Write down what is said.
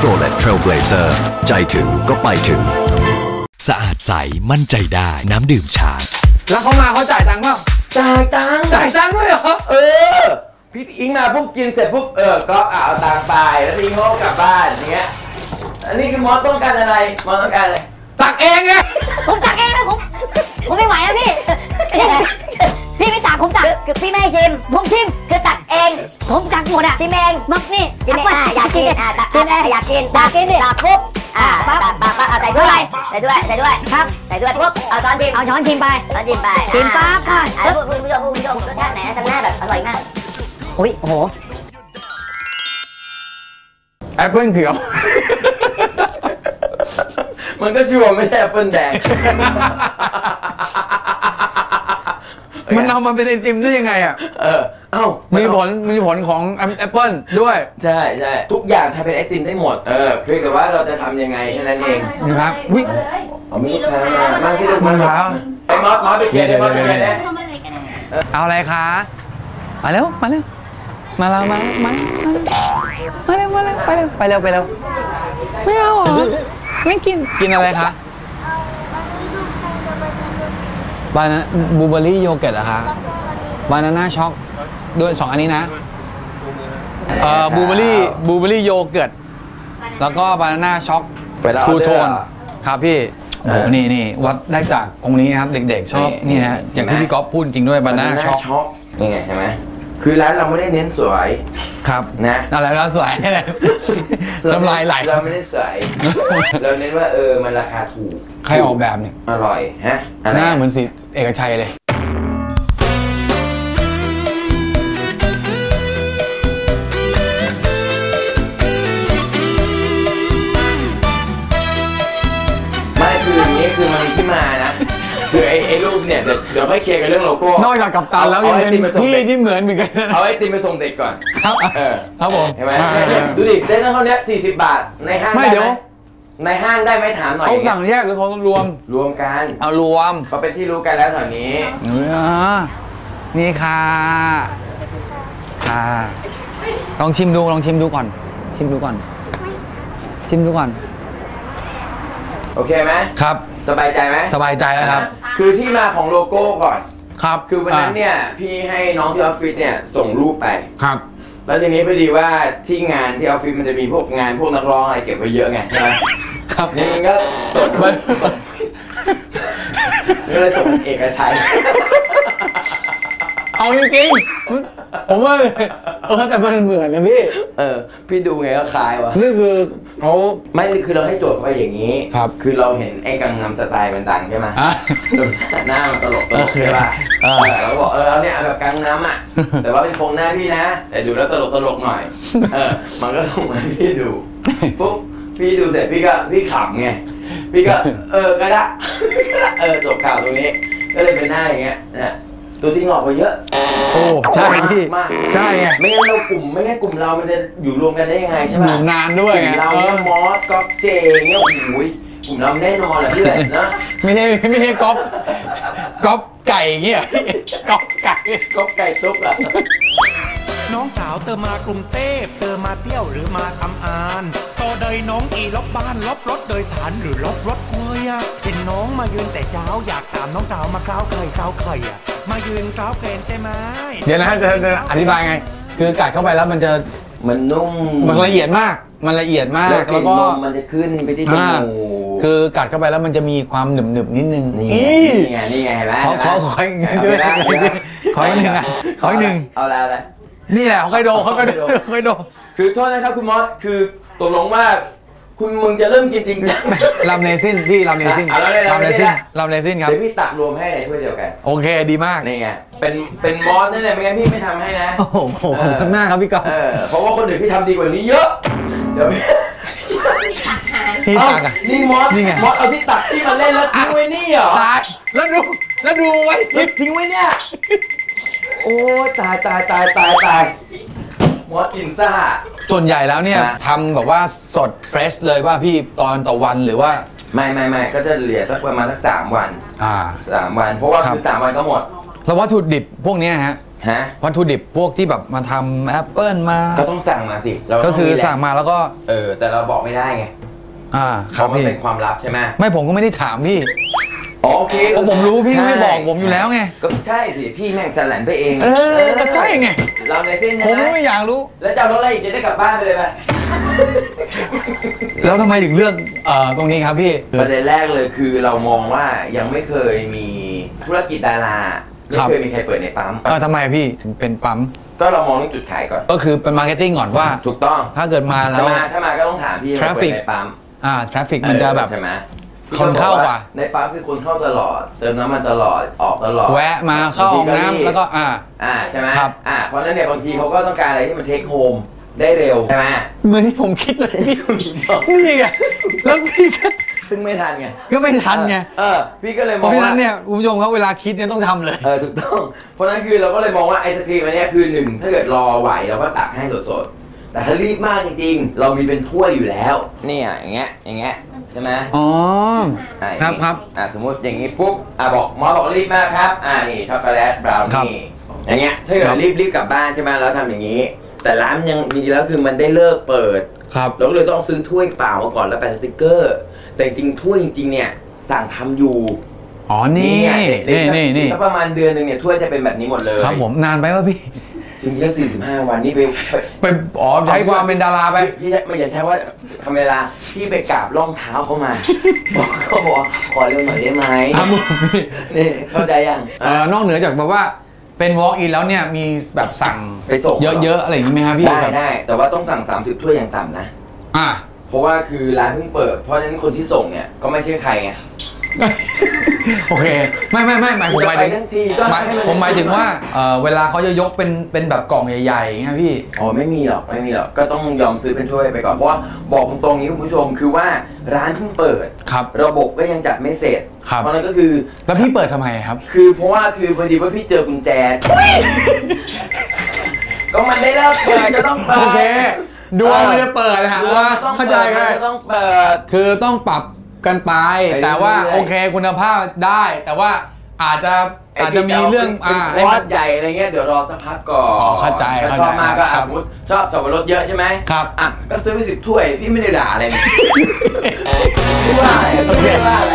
Chevrolet Trailblazer ใจถึงก็ไปถึง สะอาดใสมั่นใจได้น้ำดื่มช้างแล้วเขามาเขาจ่ายตังค์เปล่าจ่ายตังค์จ่ายตังค์ด้วยเหรอ เออ พี่อิงมาปุ๊บกินเสร็จปุ๊บ เออ ก็อะเอาตังค์ไป แล้วพี่อิงเขาก็กลับบ้านอย่างเงี้ย อันนี้คือมอสต้องการอะไร มอสต้องการอะไร ตักเองไง ผมตักเองนะผม ผมไม่ไหวแล้วพี่ พี่ไม่ตักผมตักคือพี่ไม่ให้ชิม ผมชิมคือตักเอง ผมตักหมดอะชิมเองบักนี่กินเองอะอยากกินอะตักชิมเองอยากกินตักกินดิตักปุ๊บอ่าปั๊บปั๊บปั๊บเอาใส่ด้วยใส่ด้วยใส่ด้วยครับใส่ด้วยปุ๊บเอาช้อนชิมเอาช้อนชิมไปช้อนชิมไปชิมปั๊บค่ะแล้วคุณผู้ชมคุณผู้ชมรสชาติไหนทำหน้าแบบอร่อยมากอุ้ยโอ้โหแอปเปิ้ลเขียวมันก็ชัวร์ไม่ใช่แอปเปิลแดง มันเอามาเป็นไอติมได้ยังไงอะเออเอ้ามีมีผลมีผลของแอปเปิ้ลด้วย ใช่ใช่ทุกอย่างทำเป็นไอติมได้หมด เออเพียงแต่ว่าเราจะทำยังไงแค่นั้นเองนะครับอุ๊ยเอามีลูกค้ามามาที่ลูกมะพร้าวไอ้มอสมอสไปเคลียร์เดี๋ได้ยวมอสไปเคลียร์เดี๋ได้ยวเอาอะไรคะมาเร็วมาเร็วมาแล้วมามามาเร็วมาเร็วไปเร็วไปเร็วไปเร็วไม่เอาเหรอไม่กินกินอะไรคะ บานาบูเบอรี่โยเกิร์ตเหรอคะบานาน่าช็อกด้วยสองอันนี้นะเอ่อบูเบอรี่บูเบอรี่โยเกิร์ตแล้วก็บานาน่าช็อกไปแล้วทูเอาโทด้วยนเหรอครับพี่โอ้โหเออนี่นี่วัดได้จากตรงนี้ครับเด็กๆชอบนี่นี่ฮะอย่างที่เห็นไหมพี่ก๊อฟพูดจริงด้วยบานาน่าช็อกช็อกนี่ไงเห็นไหม คือร้านเราไม่ได้เน้นสวยครับนะอะไรแล้วสวยน้ำลายไหลเราไม่ได้สวยเราเน้นว่าเออมันราคาถูก ใครออกแบบเนี่ยอร่อยฮะอะไรหน้าเหมือนสิเอกชัยเลย เนี่ยเดี๋ยวเดี๋ยวค่อยเคลียร์กันเรื่องโลโก้ นอกจากกับตันแล้วยังเป็นพี่ที่เหมือนเหมือนกันนะเอาไอติมไปส่งเด็กก่อน ครับเออ ครับผมเห็นไหมอ่าเนี่ยเนี่ยดูดิได้ตั้งเท่านี้40 บาทในห้างไม่ได้เดี๋ไหยมวในห้างได้ไหมถามหน่อยเขาสั่งแยกหรือเขารวม รวมกันเอารวมก็เป็นที่รู้กันแล้วแถวนี้ อ่านี่ค่ะค่ะลองชิมดูลองชิมดูก่อน ชิมดูก่อน ชิมดูก่อน โอเคไหมครับ สบายใจไหมสบายใจแล้วครับ คือที่มาของโลโก้ก่อน ครับคือวันนั้นเนี่ยพี่ให้น้องที่ออฟฟิศเนี่ยส่งรูปไป ครับ แล้วทีนี้พอดีว่าที่งานที่ออฟฟิศมันจะมีพวกงานพวกนักร้องอะไรเก็บไว้เยอะไงใช่ไหมครับนี่มันก็สดมันก็เลยส่งเอกชัยเอาจริงๆผมว่าเออแต่มันเหมือนนะพี่ เออ พี่ดูไงก็คล้ายวะนี่คือ เขาไม่คือเราให้โจทย์เขาไปอย่างนี้ครับคือเราเห็นไอ้กังนำสไตล์มันดังใช่ไหมอะหน้ามันตลกตลกโอเคใช่ป่ะเอเอออเราก็บอกเออเอาเนี่ยเอาแบบกังน้ำอะแต่ว่าเป็นโครงหน้าพี่นะ แต่ดูแล้วตลกตลกหน่อย เออ มันก็ส่งมาให้พี่ดูปุ๊บพี่ดูเสร็จพี่ก็พี่ขำไงพี่ก็ เออก็ได้ก็ได้เออจบข่าวตรงนี้ ก็เลยเป็นหน้าอย่างเงี้ยนะ ตัวที่งอกกว่าเยอะ โอ้ใช่พี่มาก ใช่ไงไม่งั้นเรากลุ่มไม่งั้นกลุ่มเรา มันจะอยู่รวมกันได้ยังไงใช่อป่ะยู่นานด้วยกลุ่ไงมเราเนี่ยมอสก๊อฟเจเนี่ยโอ้โหยกลุ่มเราแน่นอนแหละพี่เลยนะไม่ใช่ไม่ใช่ก๊อปก๊อปไก่เงี้ยก๊อปไก่ก๊อฟไก่ตุ๊กอะน้องสาวเติมมากรุงเทพเติมมาเที่ยวหรือมาทำอานต่อเดยน้องอีลบบ้านลบรถโดยสารหรือลบรถกล้วยอะเห็นน้องมายืนแต่เช้าอยากตามน้องสาวมาคราวไข่คราวไข่อะ มายืนคราวเกนใช่ไหมเดี๋ยวนะจะจะอธิบายไง คือกัดเข้าไปแล้วมันจะมันนุ่มมันละเอียดมาก มันละเอียดมากแล้วกแล้ลิ่วนก็นมมันจะขึ้นไปที่จอ่ามูกคือกัดเข้าไปแล้วมันจะมีความหนึบหนึบๆนิดนึงนี่อีไงนี่ไงนี่ไงเห็นไหมขอขอขออีกนิดด้วยเอาไปละขออีกหนึ่งอะขออีกหนึ่งเอาแล้วแหละนี่แหละของไคโดเขาไคโดเขาไคโดคือโทษนะครับคุณมอสคือตกลงว่า คุณมึงจะเริ่มกินจริงจังลำเนซินพี่ลำเนซินอะเอาเลยลำเนเอาเลยซินเอาเลยลำเนซินครับเดี๋ยวพี่ตักรวมให้ในถ้วยเดียวกัน โอเคดีมากนี่ไงเป็นเป็นมอสนี่แหละไม่งั้นพี่ไม่ทำให้นะ โอ้โหขอบคุณมากครับพี่ก๊อฟเออเพราะว่าคนอื่นพี่ทำดีกว่านี้เยอะเดี๋ยวพี่พี่เอ้าตักอะนี่มอสนี่ไงมอสเอาที่ตักที่มาเล่นแล้วทิ้งไว้นี่เหรอตายแล้วดูแล้วดูไว้แล้วทิ้งไว้เนี่ยโอ้ตายตายตายตายตาย มอสอินซ่า ส่วนใหญ่แล้วเนี่ยนะทำแบบว่าสดเฟรชเลยว่าพี่ตอนต่อวันหรือว่า ไม่ไม่ไม่ก็จะเหลือสักประมาณสักสามวันอ่าสามวัน เพราะว่าครับคือสามวันก็หมด แล้ววัตถุดิบพวกเนี้ยฮะฮะวัตถุดิบพวกที่แบบมาทำแอปเปิลมา ก็ต้องสั่งมาสิเราก็ต้คือมีแหละสั่งมาแล้วก็เออแต่เราบอกไม่ได้ไงอ่าเพครับราะมันพี่เป็นความลับใช่ไหมไม่ผมก็ไม่ได้ถามพี่ อ๋อโอเคเพราะผมรู้พี่ใช่ไม่บอกผมอยู่แล้วไง ก็ใช่สิพี่แม่งสลันไปเอง เออก็ใช่ไง เราในเส้นผมใช่ก็ไหมไม่อยากรู้ แล้วจะเอารถอะไรอีกจะได้กลับบ้านไปเลยไหมแล้วทำไมถึงเลือกเอ่อตรงนี้ครับพี่ ประเด็นแรกเลยคือเรามองว่ายังไม่เคยมีธุรกิจดาราไม่ครับเคยมีใครเปิดในปั๊มเออทำไมพี่ถึงเป็นปั๊มก็เรามองเรื่องจุดขายก่อน ก็คือเป็นมาร์เก็ตติ้งก่อนว่า ถูกต้อง ถ้าเกิดมาแล้ถ้าวมาถ้ามาก็ต้องถามพี่ว่า Traffic เปิดในปั๊มอ่าทราฟฟิกมันจะแบบเออใช่ไหม คนเข้ากว่า ในปั๊มคือคนเข้าตลอด เติมน้ำมันตลอดออกตลอด แวะมาเข้าห้องบางทีน้ำรีบแล้วก็อ่า อ่าใช่ไหมครับอ่าเพราะฉะนั้นเนี่ยบางทีเขาก็ต้องการอะไรที่มันเทคโฮมได้เร็วใช่ไหมเหมือนที่ผมคิดเลยพี่นี่ไงแล้วพี่ก็ซึ่งไม่ทันไงก็ไม่ทันไงเออพี่ก็เลยเพมองราะฉะว่านั้นเนี่ยคุณผู้ชมครับเวลาคิดเนี่ยต้องทำเลยเออถูกต้องเพราะฉะนั้นคือเราก็เลยมองว่าไอศครีมอันเนี้ยคือหนึ่งถ้าเกิดรอไหวเราก็ตักให้สดๆ แต่ถ้ารีบมากจริงๆ เรามีเป็นถ้วยอยู่แล้วเนี่ยอย่างเงี้ยอย่างเงี้ยใช่ไหมอ๋อ อะครับอย่างงี้ครับอ่าสมมติอย่างงี้ปุ๊บอ่าบอกหมอบอกรีบมากครับอ่านี่ช็อกโกแลตบราวครับนี่อย่างเงี้ยถ้าเกิดครับ รีบรีบกลับบ้านใช่ไหมแล้วทำอย่างงี้ แต่ร้านยังจริงๆแล้วคือมันได้เลิกเปิด ครับ เราก็เลยต้องซื้อถ้วยเปล่ามาก่อนแล้วแปะสติกเกอร์ แต่จริงๆถ้วยจริงๆเนี่ยสั่งทำอยู่อ๋อ นี่ ไงนี่นี่นี่ถ้าประมาณเดือนหนึ่งเนี่ยถ้วยจะเป็นแบบนี้หมดเลย ครับผมนานไปวะพี่ ถึงแค่สี่สิบห้าวันนี่ไปไปไปอ๋อใช้ความเป็นดาราไปพี่ไม่อยากใช้ว่าทำเวลาพี่ไปกราบร่องเท้าเขามาบอกเขาบอกว่าขอเร็วหน่อยได้ไหมครับผมพี่นี่เข้าใจยังเอ่อนอกเหนือจากแบบว่าเป็น walk in แล้วเนี่ยมีแบบสั่งไปส่งเยอะๆอะไรอย่างงี้ไหมครับพี่ได้แบบได้แต่ว่าต้องสั่ง 30 ถ้วยอย่างต่ำนะ อะเพราะว่าคือร้านเพิ่งเปิด เพราะฉะนั้นคนที่ส่งเนี่ยก็ไม่ใช่ใครไง โอเค ไม่ไม่ไม่หมายผมหมายถึงจะไปทั้งทีก็หมายให้มันผมหมายถึงว่าเอ่อเวลาเขาจะยกเป็นเป็นแบบกล่องใหญ่ๆอย่างเงี้ยพี่ อ๋อไม่มีหรอกไม่มีหรอกก็ต้องยอมซื้อเป็นถ้วยไปก่อนเพราะว่าบอกตรงๆนี้คุณผู้ชมคือว่าร้านเพิ่งเปิด ครับ ระบบก็ยังจัดไม่เสร็จครับ เพราะฉะนั้นก็คือ แล้วพี่เปิดทำไมครับ คือเพราะว่าคือพอดีว่าพี่เจอกุญแจ ก็มันได้เลิกเปิดก็ต้องเปิดโอเคดวงมันจะเปิดนะฮะดวงมันต้องเข้าใจเปิดไหมมันก็ต้องเปิด คือต้องปรับ กันไปไป แต่ว่าเรื่อยๆโอเคคุณภาพได้ แต่ว่าอาจจะอาจจะมีเรื่องอ่าอ่าไอ้ให้คอมัร์นสใหญ่อะไรเงี้ยเดี๋ยวรอสักพักก่อนอ๋อเข้าใจถ้เข้าชใจอบมากก็ครัอะบสมมติชอบสับปะรดเยอะใช่ไหมครับอะก็ซื้อไปสิบถ้วยพี่ไม่ได้ด่าอะไรนี่ไม่ว่าอะไรไม่ได้ว่าอะไร